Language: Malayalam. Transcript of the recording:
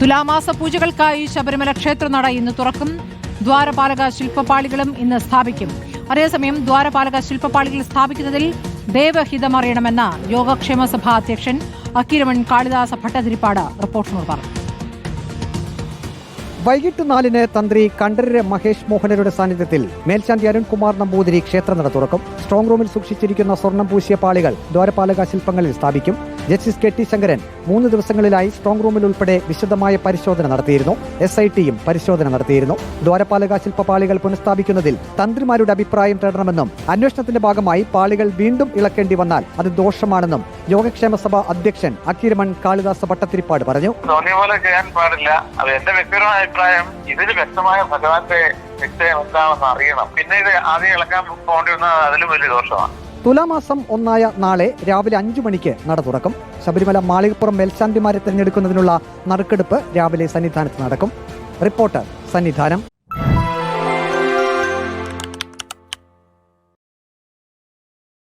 തുലാമാസ പൂജകൾക്കായി ശബരിമല ക്ഷേത്രനട ഇന്ന് തുറക്കും. ദ്വാരപാലക ശില്പപാളികളും ഇന്ന് സ്ഥാപിക്കും. അതേസമയം ദ്വാരപാലക ശില്പപാളികൾ സ്ഥാപിക്കുന്നതിൽ ദേവഹിതമറിയണമെന്ന യോഗക്ഷേമ സഭ അധ്യക്ഷൻ അക്കിരമൺ കാളിദാസ ഭട്ടതിരിപ്പാട് റിപ്പോർട്ടിനോട് പറഞ്ഞു. വൈകിട്ട് നാലിന് തന്ത്രി കണ്ഠരര് മഹേഷ് മോഹനരുടെ സാന്നിധ്യത്തിൽ മേൽശാന്തി അരുൺകുമാർ നമ്പൂതിരി ക്ഷേത്രനട തുറക്കും. സ്ട്രോങ് റൂമിൽ സൂക്ഷിച്ചിരിക്കുന്ന സ്വർണം പൂശിയ പാളികൾ ദ്വാരപാലക ശില്പങ്ങളിൽ സ്ഥാപിക്കും. ജസ്റ്റിസ് കെ ടി ശങ്കരൻ മൂന്ന് ദിവസങ്ങളിലായി സ്ട്രോങ് റൂമിൽ ഉൾപ്പെടെ വിശദമായ പരിശോധന നടത്തിയിരുന്നു. എസ് ഐ ടിയും പരിശോധന നടത്തിയിരുന്നു. ദ്വാരപാലക ശില്പപാളികൾ പുനഃസ്ഥാപിക്കുന്നതിൽ തന്ത്രിമാരുടെ അഭിപ്രായം തേടണമെന്നും അന്വേഷണത്തിന്റെ ഭാഗമായി പാളികൾ വീണ്ടും ഇളക്കേണ്ടി വന്നാൽ അത് ദോഷമാണെന്നും യോഗക്ഷേമ സഭ അധ്യക്ഷൻ അക്കിരമൺ കാളിദാസ ഭട്ടത്തിരിപ്പാട് പറഞ്ഞു. പോലെ ചെയ്യാൻ പാടില്ല. അത് എന്റെ വ്യക്തിപരമായ അഭിപ്രായം. ഇതിൽ വ്യക്തമായ ഭഗവാന്റെ നിശ്ചയം എന്താണെന്ന് അറിയണം. പിന്നെ ഇത് ആദ്യം ഇളക്കാൻ പോകേണ്ടി വന്നാൽ അതിലും വലിയ ദോഷമാണ്. തുലാമാസം ഒന്നായ നാളെ രാവിലെ അഞ്ചു മണിക്ക് നട തുറക്കും. ശബരിമല മാളികപ്പുറം മേൽശാന്തിമാരെ തിരഞ്ഞെടുക്കുന്നതിനുള്ള നറുക്കെടുപ്പ് രാവിലെ സന്നിധാനത്ത് നടക്കും. റിപ്പോർട്ടർ സന്നിധാനം.